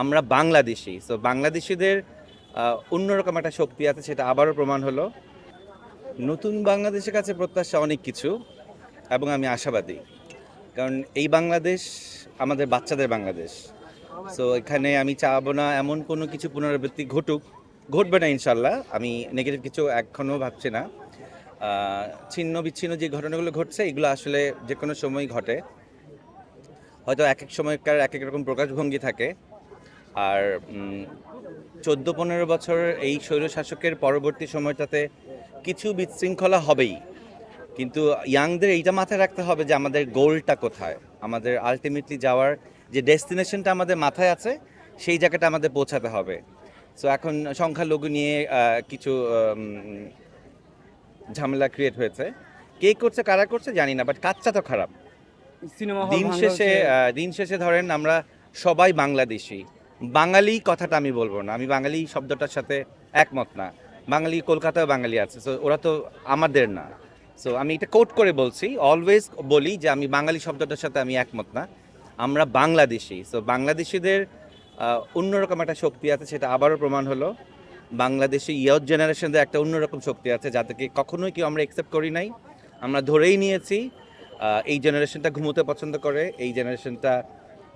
আমরা বাংলাদেশি। সো বাংলাদেশিদের অন্যরকম একটা শক্তি আছে, সেটা আবারও প্রমাণ হলো। নতুন বাংলাদেশের কাছে প্রত্যাশা অনেক কিছু, এবং আমি আশাবাদী। কারণ এই বাংলাদেশ আমাদের বাচ্চাদের বাংলাদেশ। সো এখানে আমি চাবো না এমন কোনো কিছু পুনরাবৃত্তি ঘটুক। ঘটবে না, ইনশাল্লাহ। আমি নেগেটিভ কিছু এখনও ভাবছি না। ছিন্ন বিচ্ছিন্ন যে ঘটনাগুলো ঘটছে, এগুলো আসলে যে কোনো সময় ঘটে। হয়তো এক এক সময়কার এক এক রকম প্রকাশভঙ্গি থাকে। আর চোদ্দ পনেরো বছর এই স্বৈরশাসকের পরবর্তী সময়টাতে কিছু বিশৃঙ্খলা হবেই। কিন্তু ইয়াংদের এইটা মাথায় রাখতে হবে যে আমাদের গোলটা কোথায়? আমাদের আলটিমেটলি যাওয়ার যে ডেস্টিনেশনটা আমাদের মাথায় আছে সেই জায়গাটা আমাদের পৌঁছাতে হবে। সো এখন সংখ্যালঘু নিয়ে কিছু ঝামেলা ক্রিয়েট হয়েছে। কে করছে কারা করছে জানি না বাট কাজটা তো খারাপ। দিন শেষে দিন শেষে ধরেন আমরা সবাই বাংলাদেশি। বাঙালি কথাটা আমি বলব না। আমি বাঙালি শব্দটার সাথে একমত না। বাঙালি কলকাতায় বাঙালি আছে সো ওরা তো আমাদের না। সো আমি এটা কোট করে বলছি অলওয়েজ বলি যে আমি বাঙালি শব্দটার সাথে আমি একমত না। আমরা বাংলাদেশি সো বাংলাদেশিদের অন্যরকম একটা শক্তি আছে, সেটা আবারও প্রমাণ হলো। বাংলাদেশি ইয়থ জেনারেশনদের একটা অন্যরকম শক্তি আছে, যাদেরকে কখনোই কেউ আমরা একসেপ্ট করি নাই। আমরা ধরেই নিয়েছি এই জেনারেশনটা ঘুমোতে পছন্দ করে, এই জেনারেশনটা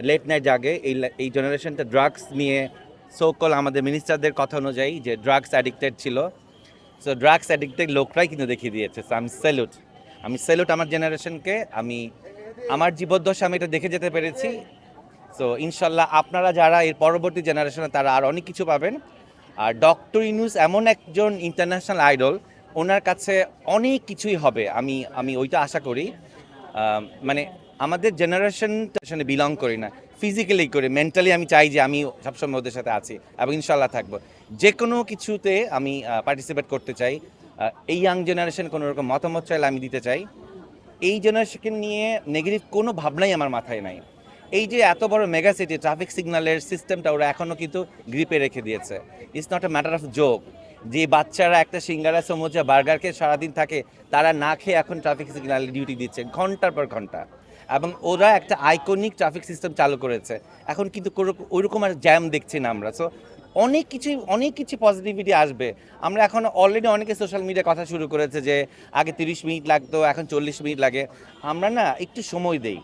লেট নাইট জাগে। এই এই জেনারেশনটা ড্রাগস নিয়ে সোকল আমাদের মিনিস্টারদের কথা অনুযায়ী যে ড্রাগস অ্যাডিক্টেড ছিল। সো ড্রাগস অ্যাডিক্টেড লোকরাই কিন্তু দেখিয়ে দিয়েছে। সো আমি স্যালুট আমি স্যালুট আমার জেনারেশনকে আমি আমার জীবদ্দশা, আমি এটা দেখে যেতে পেরেছি। সো ইনশাল্লাহ আপনারা যারা এর পরবর্তী জেনারেশনে তারা আর অনেক কিছু পাবেন। আর ডক্টর ইনুস এমন একজন ইন্টারন্যাশনাল আইডল ওনার কাছে অনেক কিছুই হবে। আমি আমি ওইটা আশা করি। মানে আমাদের জেনারেশন বিলং করি না। ফিজিক্যালি করি মেন্টালি আমি চাই যে আমি সবসময় ওদের সাথে আছি এবং ইনশাল্লাহ থাকব। যে কোনো কিছুতে আমি পার্টিসিপেট করতে চাই। এই ইয়াং জেনারেশন কোনো রকম মতামত চাইলে আমি দিতে চাই। এই জেনারেশনকে নিয়ে নেগেটিভ কোনো ভাবনাই আমার মাথায় নাই। এই যে এত বড় মেগা সিটি ট্রাফিক সিগন্যালের সিস্টেমটা ওরা এখনও কিন্তু গ্রিপে রেখে দিয়েছে। It's not a matter of joke যে বাচ্চারা একটা সিঙ্গারা সমোচা বার্গার খেয়ে সারাদিন থাকে, তারা না খেয়ে এখন ট্রাফিক সিগন্যালে ডিউটি দিচ্ছে, ঘণ্টার পর ঘণ্টা। এবং ওরা একটা আইকনিক ট্রাফিক সিস্টেম চালু করেছে। এখন কিন্তু কোনো- ওইরকম আর জ্যাম দেখছি না আমরা। সো অনেক কিছু অনেক কিছু পজিটিভিটি আসবে। আমরা এখন অলরেডি অনেকে সোশ্যাল মিডিয়া কথা শুরু করেছে যে, আগে তিরিশ মিনিট লাগতো, এখন চল্লিশ মিনিট লাগে। আমরা না একটু সময় দেই।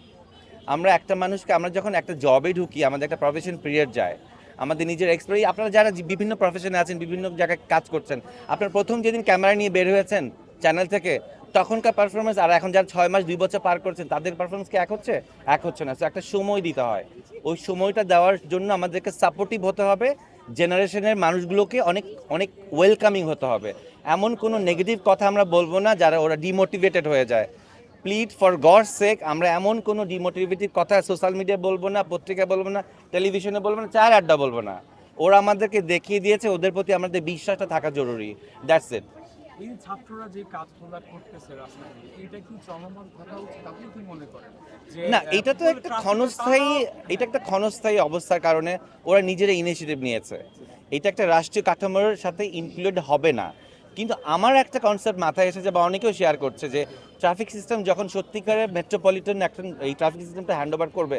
আমরা একটা মানুষকে, আমরা যখন একটা জবে ঢুকি, আমাদের একটা প্রফেশন পিরিয়ড যায়। আমাদের নিজের এক্সপিরিয়েন্স আপনারা যারা বিভিন্ন প্রফেশনে আছেন, বিভিন্ন জায়গায় কাজ করছেন, আপনার প্রথম যেদিন ক্যামেরা নিয়ে বের হয়েছেন চ্যানেল থেকে, তখনকার পারফরমেন্স আর এখন যারা ছয় মাস, দুই বছর পার করছেন, তাদের পারফরমেন্স কি এক হচ্ছে? এক হচ্ছে না। একটা সময় দিতে হয়। ওই সময়টা দেওয়ার জন্য আমাদেরকে সাপোর্টিভ হতে হবে। জেনারেশনের মানুষগুলোকে অনেক অনেক ওয়েলকামিং হতে হবে। এমন কোনো নেগেটিভ কথা আমরা বলব না, যারা ওরা ডিমোটিভেটেড হয়ে যায়। প্লিড ফর গড সেক আমরা এমন কোনো ডিমোটিভেটিভ কথা সোশ্যাল মিডিয়া বলব না, পত্রিকা বলব না টেলিভিশনে বলব না, চার আড্ডা বলব না। ওরা আমাদেরকে দেখিয়ে দিয়েছে, ওদের প্রতি আমাদের বিশ্বাসটা থাকা জরুরি। দ্যাটস ইট এই ছাত্ররা যে কাজগুলো করতেছে রাস্তায় এটা কি চলমান থাকা উচিত? আপনি কি মনে করেন? না এটা তো একটা ক্ষণস্থায়ী এটা একটা ক্ষণস্থায়ী অবস্থার কারণে ওরা নিজেরা ইনিশিয়েটিভ নিয়েছে। এটা একটা রাষ্ট্রীয় কাঠামোর সাথে ইনক্লুড হবে না। কিন্তু আমার একটা কনসেপ্ট মাথায় এসেছে বা অনেকেও শেয়ার করছে যে ট্রাফিক সিস্টেম যখন সত্যিকারের মেট্রোপলিটন একটা এই ট্রাফিক সিস্টেমটা হ্যান্ড ওভার করবে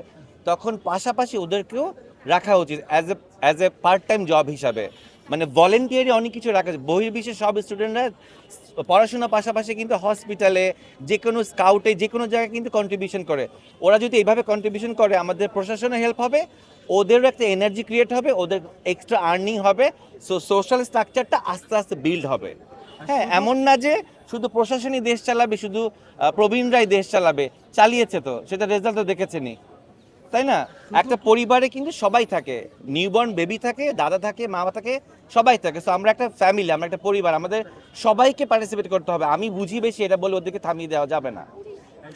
তখন পাশাপাশি ওদেরকেও রাখা উচিত as a as a part time job হিসাবে। মানে ভলেন্টিয়ারি অনেক কিছু রাখা বহির্বিশ্বের সব স্টুডেন্টরা পড়াশোনার পাশাপাশি কিন্তু হসপিটালে যে কোনো স্কাউটে যে কোনো জায়গায় কিন্তু কন্ট্রিবিউশন করে। ওরা যদি এইভাবে কন্ট্রিবিউশন করে, আমাদের প্রশাসনে হেল্প হবে, ওদেরও একটা এনার্জি ক্রিয়েট হবে, ওদের এক্সট্রা আর্নিং হবে সো সোশ্যাল স্ট্রাকচারটা আস্তে আস্তে বিল্ড হবে। হ্যাঁ এমন না যে শুধু প্রশাসনই দেশ চালাবে, শুধু প্রবীণরাই দেশ চালাবে, চালিয়েছে তো, সেটা রেজাল্ট তো দেখেছেনি তাই না? একটা পরিবারে কিন্তু সবাই থাকে। নিউবর্ন বেবি থাকে, দাদা থাকে, মা থাকে, সবাই থাকে। সো আমরা একটা ফ্যামিলি আমরা একটা পরিবার, আমাদের সবাইকে পার্টিসিপেট করতে হবে। আমি বুঝি বেশি এটা বলে ওদেরকে থামিয়ে দেওয়া যাবে না।